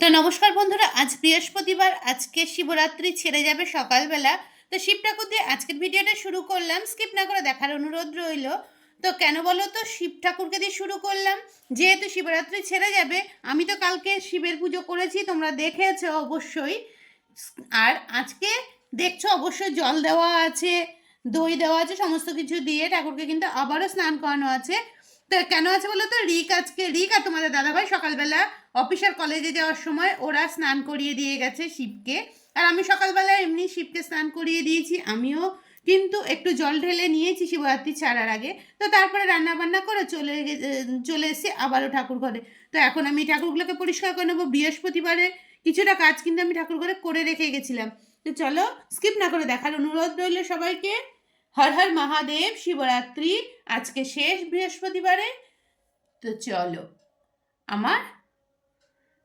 তো নমস্কার বন্ধুরা, আজ বৃহস্পতিবার, আজকে শিবরাত্রি ছেড়ে যাবে সকালবেলা। তো শিব ঠাকুর দিয়ে আজকের ভিডিওটা শুরু করলাম, স্কিপ না করে দেখার অনুরোধ রইল। তো কেন বলো তো, শিব ঠাকুরকে দিয়ে শুরু করলাম। যেহেতু শিবরাত্রি ছেড়ে যাবে, আমি তো কালকে শিবের পুজো করেছি, তোমরা দেখেছ অবশ্যই। আর আজকে দেখছ অবশ্যই জল দেওয়া আছে, দই দেওয়া আছে, সমস্ত কিছু দিয়ে ঠাকুরকে কিন্তু আবারও স্নান করানো আছে। তো কেন আছে বলো তো রিক আজকে, রিক আর তোমাদের দাদাভাই সকালবেলা অফিসার কলেজে যাওয়ার সময় ওরা স্নান করিয়ে দিয়ে গেছে শিবকে। আর আমি সকালবেলা এমনি শিবকে স্নান করিয়ে দিয়েছি, আমিও কিন্তু একটু জল ঢেলে নিয়েছি শিবরাত্রি ছাড়ার আগে। তো তারপরে রান্না বান্না করে চলে চলে এসেছি আবারও ঠাকুর ঘরে। তো এখন আমি ঠাকুরগুলোকে পরিষ্কার করে নেব। বৃহস্পতিবারে কিছুটা কাজ কিন্তু আমি ঠাকুর ঘরে করে রেখে গেছিলাম। তো চলো, স্কিপ না করে দেখার অনুরোধ রইল সবাইকে। হর হর মহাদেব শিবরাত্রি। আজকে শেষ বৃহস্পতিবারে। তো চলো, আমার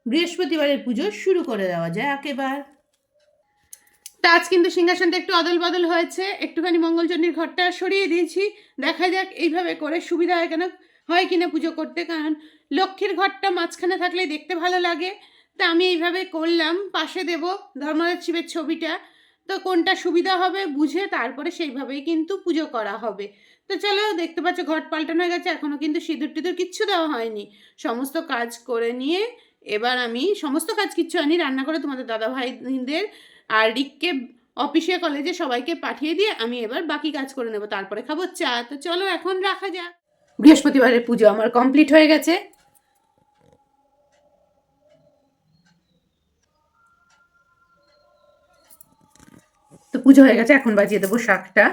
বৃহস্পতিবারের পুজো শুরু করে দেওয়া যায় একেবার। তা আজ কিন্তু সিংহাসনটা একটু অদল বদল হয়েছে। একটুখানি মঙ্গলচণ্ডীর ঘরটা সরিয়ে দিয়েছি। দেখা যাক এইভাবে করে সুবিধা হয় কেন হয় কিনা পুজো করতে। কারণ লক্ষ্মীর ঘরটা মাঝখানে থাকলে দেখতে ভালো লাগে। তা আমি এইভাবে করলাম। পাশে দেব ধর্মরাজ শিবের ছবিটা। তো কোনটা সুবিধা হবে বুঝে তারপরে সেইভাবেই কিন্তু পুজো করা হবে। তো চলো দেখতে পাচ্ছ ঘট পাল্টানো হয়ে গেছে এখনও কিন্তু সিঁদুর টিঁদুর কিচ্ছু দেওয়া হয়নি। সমস্ত কাজ করে নিয়ে এবার আমি, সমস্ত কাজ কিচ্ছু আনি রান্না করে তোমাদের দাদা ভাইদের আর রিককে অফিসে, কলেজে সবাইকে পাঠিয়ে দিয়ে আমি এবার বাকি কাজ করে নেব, তারপরে খাব চা। তো চলো এখন রাখা যাক। বৃহস্পতিবারের পুজো আমার কমপ্লিট হয়ে গেছে। তো পুজো হয়ে গেছে, এখন বাজিয়ে দেবো শাকটা।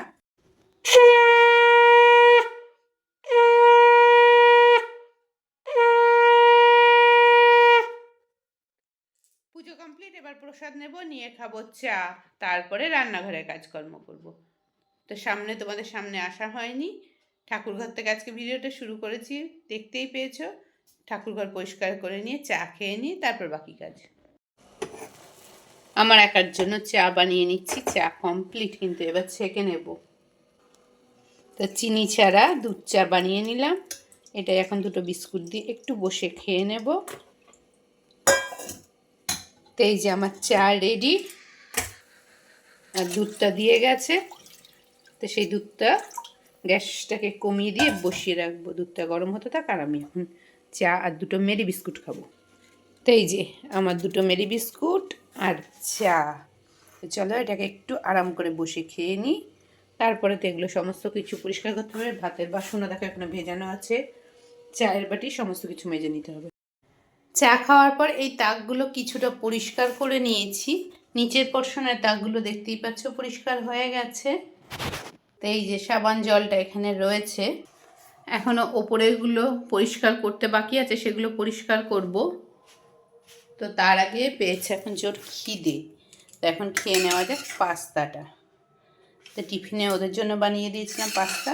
পুজো কমপ্লিট এবার প্রসাদ নেব, নিয়ে খাব চা, তারপরে রান্নাঘরে কাজকর্ম করব। তো সামনে, তোমাদের সামনে আসা হয়নি। ঠাকুরঘর থেকে আজকে ভিডিওটা শুরু করেছি, দেখতেই পেয়েছ। ঠাকুরঘর পরিষ্কার করে নিয়ে চা খেয়ে নিয়ে, তারপর বাকি কাজ। আমার একার জন্য চা বানিয়ে নিচ্ছি, চা কমপ্লিট কিন্তু এবার ছেঁকে নেব। তো চিনি ছাড়া দুধ চা বানিয়ে নিলাম। এটা এখন দুটো বিস্কুট দিয়ে একটু বসে খেয়ে নেব। তো এই যে আমার চা রেডি আর দুধটা দিয়ে গেছে। তো সেই দুধটা গ্যাসটাকে কমিয়ে দিয়ে বসিয়ে রাখব। দুধটা গরম হতে থাক আর আমি এখন চা আর দুটো মেরি বিস্কুট খাব। তো এই যে আমার দুটো মেরি বিস্কুট। চা চলো এটাকে একটু আরাম করে বসে খেয়ে নিই। তারপরে তো এগুলো সমস্ত কিছু পরিষ্কার করতে হবে। ভাতের বাসনও দেখো এখনও ভেজানো আছে। চায়ের বাটি সমস্ত কিছু মেজে নিতে হবে। চা খাওয়ার পর এই তাকগুলো কিছুটা পরিষ্কার করে নিয়েছি। নিচের পর্শনের তাকগুলো দেখতেই পাচ্ছ পরিষ্কার হয়ে গেছে। তো এই যে সাবান জলটা এখানে রয়েছে। এখনও ওপরেরগুলো পরিষ্কার করতে বাকি আছে, সেগুলো পরিষ্কার করব। তো তার আগে পেয়েছে এখন জোর খিদে, তো এখন খেয়ে নেওয়া যাক পাস্তাটা। তো টিফিনে ওদের জন্য বানিয়ে দিয়েছিলাম পাস্তা,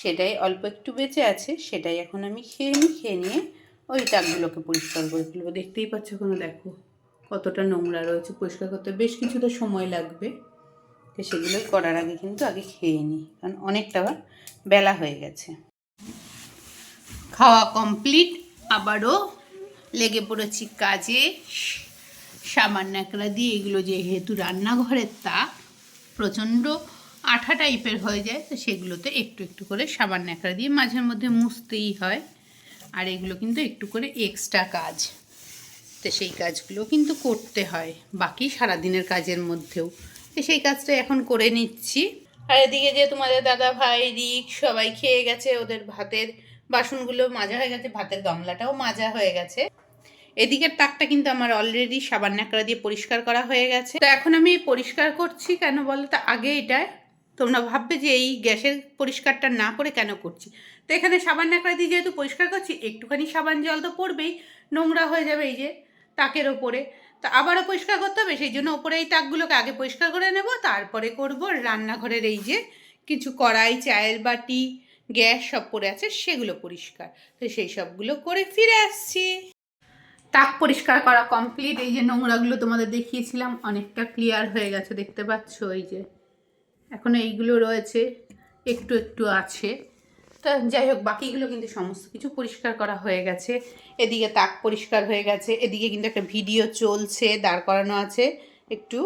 সেটাই অল্প একটু বেঁচে আছে, সেটাই এখন আমি খেয়ে নিই, খেয়ে নিয়ে ওই টাকগুলোকে পরিষ্কার করে ফেলব। দেখতেই পাচ্ছ কোনো দেখো কতটা নোংরা রয়েছে, পরিষ্কার করতে বেশ কিছুটা সময় লাগবে। তো সেগুলো করার আগে কিন্তু আগে খেয়ে নিই, কারণ অনেকটা বেলা হয়ে গেছে। খাওয়া কমপ্লিট, আবারও লেগে পড়েছি কাজে। সামান্য একলা দিয়ে এগুলো যেহেতু রান্নাঘরের তাপ প্রচণ্ড আঠা টাইপের হয়ে যায়, তো সেগুলোতে একটু একটু করে সাবান ন্যাকড়া দিয়ে মাঝের মধ্যে মুছতেই হয়। আর এগুলো কিন্তু একটু করে এক্সট্রা কাজ। তো সেই কাজগুলো কিন্তু করতে হয়, বাকি সারাদিনের কাজের মধ্যেও। তো সেই কাজটা এখন করে নিচ্ছি। আর এদিকে যে তোমাদের দাদা ভাই, রিক সবাই খেয়ে গেছে ওদের ভাতের বাসনগুলো মাজা হয়ে গেছে, ভাতের গামলাটাও মাজা হয়ে গেছে। এদিকের তাকটা কিন্তু আমার অলরেডি সাবান ন্যাকড়া দিয়ে পরিষ্কার করা হয়ে গেছে। তো এখন আমি পরিষ্কার করছি কেন বলো? তো আগে এটা তোমরা ভাববে যে এই গ্যাসের পরিষ্কারটা না করে কেন করছি? তো এখানে সাবান ন্যাকড়া দিয়ে যেহেতু পরিষ্কার করছি, একটুখানি সাবান জল তো পড়বেই, নোংরা হয়ে যাবে এই যে তাকের ওপরে। তো আবারও পরিষ্কার করতে হবে, সেই জন্য ওপরে এই তাকগুলোকে আগে পরিষ্কার করে নেব, তারপরে করব রান্নাঘরের এই যে কিছু কড়াই, চায়ের বাটি, গ্যাস সব পড়ে আছে, সেগুলো পরিষ্কার। তো সেই সবগুলো করে ফিরে আসছি। তাক পরিষ্কার করা কমপ্লিট এই যে নোংরাগুলো তোমাদের দেখিয়েছিলাম, অনেকটা ক্লিয়ার হয়ে গেছে, দেখতে পাচ্ছ এই যে। এখনও এইগুলো রয়েছে, একটু একটু আছে। তো যাই হোক, বাকিগুলো কিন্তু সমস্ত কিছু পরিষ্কার করা হয়ে গেছে। এদিকে তাক পরিষ্কার হয়ে গেছে, এদিকে কিন্তু একটা ভিডিও চলছে, দাঁড় করানো আছে, একটু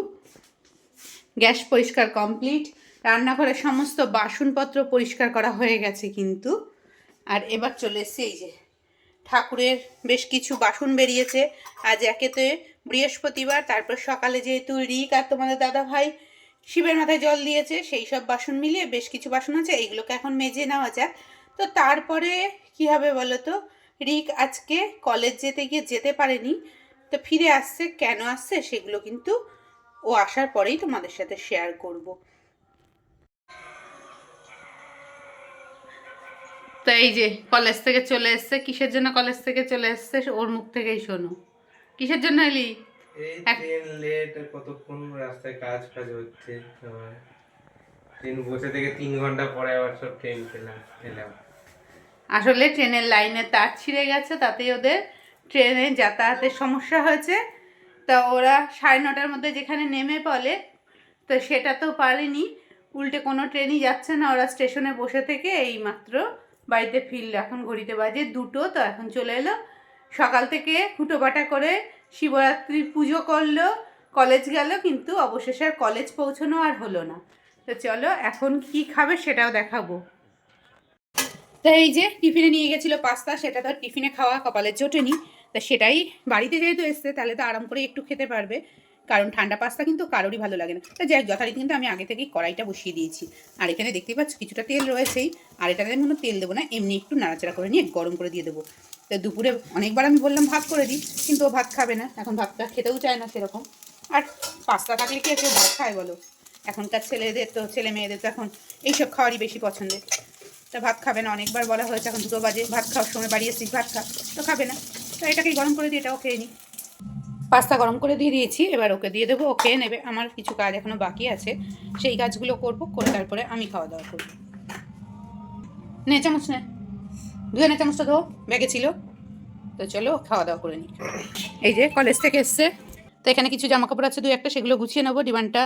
গ্যাস পরিষ্কার কমপ্লিট রান্নাঘরের সমস্ত বাসনপত্র পরিষ্কার করা হয়ে গেছে কিন্তু। আর এবার চলে এসছে এই যে ঠাকুরের বেশ কিছু বাসন বেরিয়েছে। আজ একেতে বৃহস্পতিবার, তারপর সকালে যেহেতু রিক আর তোমাদের দাদা ভাই শিবের মাথায় জল দিয়েছে, সেই সব বাসন মিলিয়ে বেশ কিছু বাসন আছে, এইগুলোকে এখন মেজে নেওয়া যাক। তো তারপরে কি হবে বলো তো রিক আজকে কলেজ যেতে গিয়ে যেতে পারেনি, তো ফিরে আসছে, কেন আসছে সেগুলো কিন্তু ও আসার পরেই তোমাদের সাথে শেয়ার করব। তো এই যে কলেজ থেকে চলে এসছে কিসের জন্য কলেজ থেকে চলে এসছে ওর মুখ থেকেই শোনো। কিসের জন্য এলি? ট্রেন লেট কতক্ষণ রাস্তায় কাজ ফাজ হচ্ছে ট্রেন বসে থেকে তিন ঘণ্টা পরে আবার সব ট্রেন পেলাম এলাম আসলে ট্রেনের লাইনে তার ছিঁড়ে গেছে তাতেই ওদের ট্রেনে যাতায়াতের সমস্যা হয়েছে। তা ওরা সাড়ে নটার মধ্যে যেখানে নেমে পড়ে তো সেটা তো পারেনি। উল্টে কোনো ট্রেনই যাচ্ছে না ওরা স্টেশনে বসে থেকে এই মাত্র বাড়িতে ফিরল। এখন ঘড়িতে বাজে দুটো, তো এখন চলে এলো। সকাল থেকে হুটোপাটা করে শিবরাত্রি পুজো করল, কলেজ গেল, কিন্তু অবশেষে আর কলেজ পৌঁছানো আর হলো না। তো চলো, এখন কি খাবে সেটাও দেখাবো। তা এই যে টিফিনে নিয়ে গেছিল পাস্তা, সেটা তো টিফিনে খাওয়া কপালে জোটেনি তা সেটাই বাড়িতে যেহেতু এসছে, তাহলে তো আরাম করে একটু খেতে পারবে। কারণ ঠান্ডা পাস্তা কিন্তু কারোরই ভালো লাগে না। তা যাই যথারীতি কিন্তু আমি আগে থেকেই কড়াইটা বসিয়ে দিয়েছি। আর এখানে দেখতেই পাচ্ছ কিছুটা তেল রয়েছেই, আর এটাতে মনে তেল দেবো না, এমনি একটু নাড়াচাড়া করে নিয়ে গরম করে দিয়ে দেবো। তো দুপুরে অনেকবার আমি বললাম ভাত করে দিই, কিন্তু ও ভাত খাবে না, এখন ভাতটা খেতেও চায় না সেরকম। আর পাস্তা থাকলে কি কেউ ভাত খায় বলো? এখনকার ছেলেদের তো, ছেলে মেয়েদের তো এখন এইসব খাওয়ারই বেশি পছন্দের। তা ভাত খাবে না, অনেকবার বলা হয়েছে এখন দুটো বাজে, ভাত খাওয়ার সময় বাড়ি এসেছিস, ভাত খা। তো খাবে না। তো এটাকেই গরম করে দিয়ে এটাও খেয়ে নিই পাস্তা গরম করে দিয়ে দিয়েছি, এবার ওকে দিয়ে দেবো, ও খেয়ে নেবে, আমার কিছু কাজ এখনও বাকি আছে, সেই কাজগুলো করব, করে তারপরে আমি খাওয়া দাওয়া করব। নে চামচ নে, ধুয়ে নে চামচটা ধো, ব্যাগে ছিল। তো চলো খাওয়া দাওয়া করে নিই এই যে কলেজ থেকে এসছে। তো এখানে কিছু জামা কাপড় আছে দু একটা, সেগুলো গুছিয়ে নেব, ডিমান্ডটা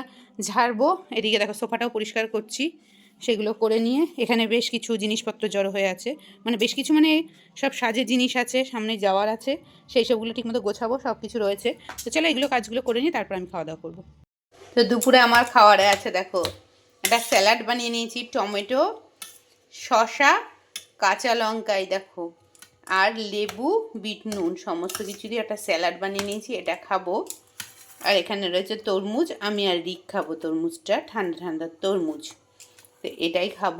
ঝাড়বো। এদিকে দেখো, সোফাটাও পরিষ্কার করছি। সেগুলো করে নিয়ে এখানে বেশ কিছু জিনিসপত্র জড়ো হয়ে আছে। মানে বেশ কিছু মানে সব সাজে জিনিস আছে, সামনে যাওয়ার আছে, সেই সবগুলো ঠিকমতো গোছাবো সব কিছু রয়েছে। তো চলো এগুলো কাজগুলো করে নিয়ে তারপর আমি খাওয়া দাওয়া করব। তো দুপুরে আমার খাওয়ারে আছে দেখো, একটা স্যালাড বানিয়ে নিয়েছি, টমেটো, শসা, কাঁচা লঙ্কাই দেখো, আর লেবু, বিট নুন, সমস্ত কিছু দিয়ে একটা স্যালাড বানিয়ে নিয়েছি, এটা খাব। আর এখানে রয়েছে তরমুজ, আমি আর রিক খাব তরমুজটা, ঠান্ডা ঠান্ডা তরমুজ। তো এটাই খাব।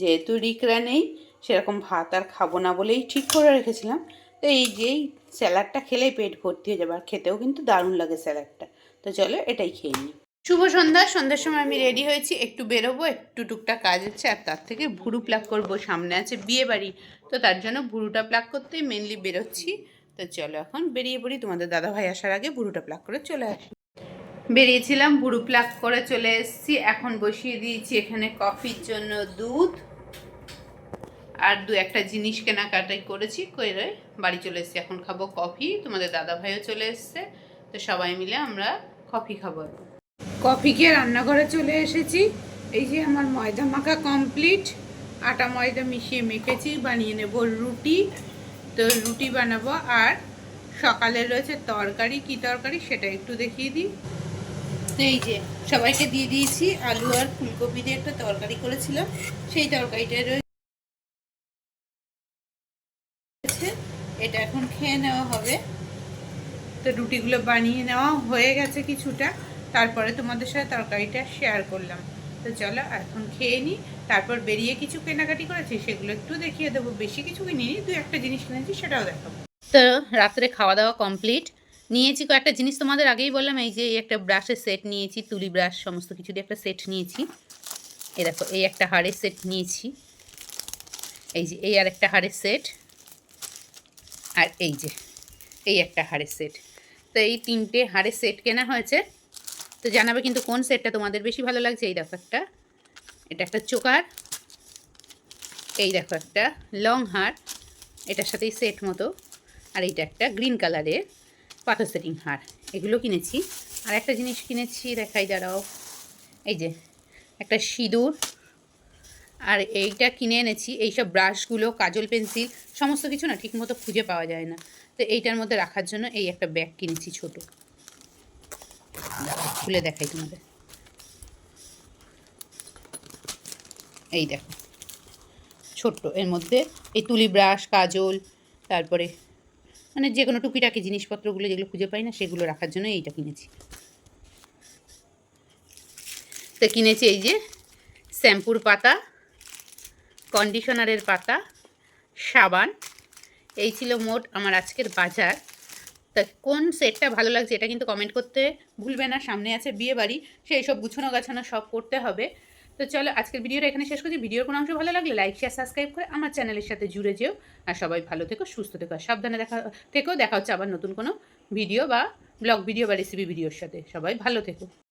যেহেতু রিকরা নেই, সেরকম ভাত আর খাব না বলেই ঠিক করে রেখেছিলাম। তো এই যে এই স্যালাডটা খেলেই পেট ভর্তি হয়ে যাবে, আর খেতেও কিন্তু দারুণ লাগে স্যালাডটা। তো চলো এটাই খেয়ে নিই। শুভ সন্ধ্যা, সন্ধ্যার সময় আমি রেডি হয়েছি, একটু বেরোবো, একটু টুকটাক কাজ হচ্ছে, আর তার থেকে ভুরু প্লাক করব, সামনে আছে বিয়ে বাড়ি। তো তার জন্য ভুরুটা প্লাক করতেই মেনলি বেরোচ্ছি। তো চলো এখন বেরিয়ে পড়ি, তোমাদের দাদা ভাই আসার আগে ভুরুটা প্লাক করে চলে আসি। বেরিয়েছিলাম, বুড়ু প্লাক করে চলে এসেছি। এখন বসিয়ে দিয়েছি এখানে কফির জন্য দুধ আর দু একটা জিনিস কেনাকাটাই করেছি, করে বাড়ি চলে এসেছি। এখন খাব কফি। তোমাদের দাদা ভাইও চলে এসছে। তো সবাই মিলে আমরা কফি খাব। কফি খেয়ে রান্নাঘরে চলে এসেছি। এই যে আমার ময়দা মাখা কমপ্লিট। আটা ময়দা মিশিয়ে মেখেছি, বানিয়ে নেব রুটি। তো রুটি বানাবো। আর সকালে রয়েছে তরকারি। কি তরকারি সেটা একটু দেখিয়ে দিই। তো এই যে সবাইকে দিয়ে দিয়েছি আলু আর ফুলকপি দিয়ে একটা তরকারি করেছিলাম। সেই তরকারিটা রয়েছে। এটা এখন খেয়ে নেওয়া হবে। তো রুটিগুলো বানিয়ে নেওয়া হয়ে গেছে কিছুটা। তারপরে তোমাদের সাথে তরকারিটা শেয়ার করলাম। তো চলো এখন খেয়ে নিই। তারপর বেরিয়ে কিছু কেনাকাটি করেছি, সেগুলো একটু দেখিয়ে দেবো। বেশি কিছু কিনিনি, দু একটা জিনিস কিনেছি, সেটাও দেখাবো। তো রাত্রে খাওয়া দাওয়া কমপ্লিট নিয়েছি কয়েকটা জিনিস তোমাদের আগেই বললাম, এই যে একটা ব্রাশের সেট নিয়েছি, তুলি ব্রাশ, সমস্ত কিছু দিয়ে একটা সেট নিয়েছি। এই দেখো, এই একটা হাড়ের সেট নিয়েছি। এই যে, এই আর একটা হাড়ের সেট আর এই যে, এই একটা হাড়ের সেট তো এই তিনটে হাড়ের সেট কেনা হয়েছে। তো জানাবে কিন্তু কোন সেটটা তোমাদের বেশি ভালো লাগছে। এই দেখো একটা, এটা একটা চোকার। এই দেখো একটা, লং হার এটার সাথেই সেট মতো। আর এইটা একটা গ্রিন কালারের। পাথর সেটিং হার, এগুলো কিনেছি। আর একটা জিনিস কিনেছি, দেখাই দাঁড়াও। এই যে, একটা সিঁদুর। আর এইটা কিনে এনেছি, এইসব ব্রাশগুলো, কাজল পেন্সিল, সমস্ত কিছু না ঠিকমতো খুঁজে পাওয়া যায় না। তো এইটার মধ্যে রাখার জন্য এই একটা ব্যাগ কিনেছি ছোট। খুলে দেখাই তোমাদের। এই দেখো, ছোট্ট। এর মধ্যে এই তুলি ব্রাশ, কাজল, তারপরে মানে যে কোনো টুকিটাকি জিনিসপত্রগুলো যেগুলো খুঁজে পাই না, সেগুলো রাখার জন্য এইটা কিনেছি। তো কিনেছি এই যে শ্যাম্পুর পাতা কন্ডিশনারের পাতা, সাবান। এই ছিল মোট আমার আজকের বাজার। তা কোন সেটটা ভালো লাগছে এটা কিন্তু কমেন্ট করতে ভুলবে না, সামনে আছে বিয়ে বাড়ি সেই সব গুছানো গাছানো সব করতে হবে। তো চলো আজকের ভিডিওটা এখানে শেষ করছি। ভিডিওর কোনো অংশ ভালো লাগলে লাইক শেয়ার সাবস্ক্রাইব করে আমার চ্যানেলের সাথে জুড়ে যেও। আর সবাই ভালো থেকো, সুস্থ থেকো সাবধানে দেখা থেকেও দেখা হচ্ছে আবার নতুন কোনো ভিডিও বা ব্লগ ভিডিও বা রেসিপি ভিডিওর সাথে। সবাই ভালো থেকো।